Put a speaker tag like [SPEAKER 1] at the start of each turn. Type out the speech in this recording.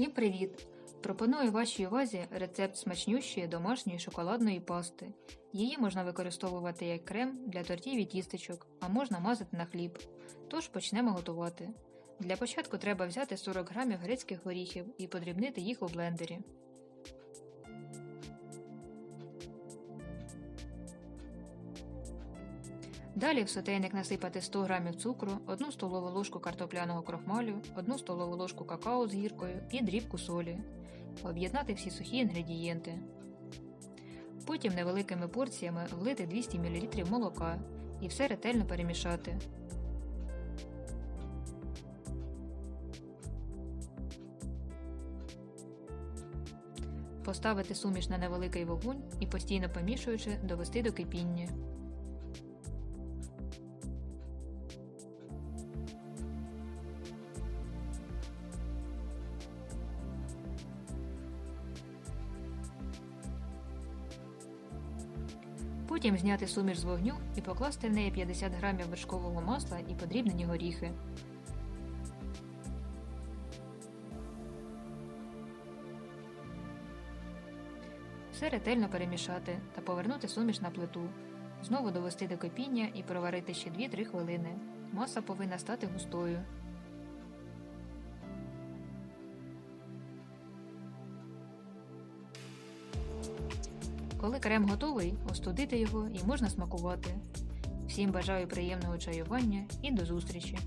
[SPEAKER 1] Всім привіт! Пропоную вашій увазі рецепт смачнющої домашньої шоколадної пасти. Її можна використовувати як крем для тортів і тістечок, а можна мазати на хліб. Тож почнемо готувати. Для початку треба взяти 40 г грецьких горіхів і подрібнити їх у блендері. Далі в сотейник насипати 100 г цукру, 1 столову ложку картопляного крохмалю, 1 столову ложку какао з гіркою і дрібку солі. Об'єднати всі сухі інгредієнти. Потім невеликими порціями влити 200 мл молока і все ретельно перемішати. Поставити суміш на невеликий вогонь і постійно помішуючи довести до кипіння. Потім зняти суміш з вогню і покласти в неї 50 г вершкового масла і подрібнені горіхи. Все ретельно перемішати та повернути суміш на плиту. Знову довести до кипіння і проварити ще 2-3 хвилини. Маса повинна стати густою. Коли крем готовий, остудити його і можна смакувати. Всім бажаю приємного чаювання і до зустрічі!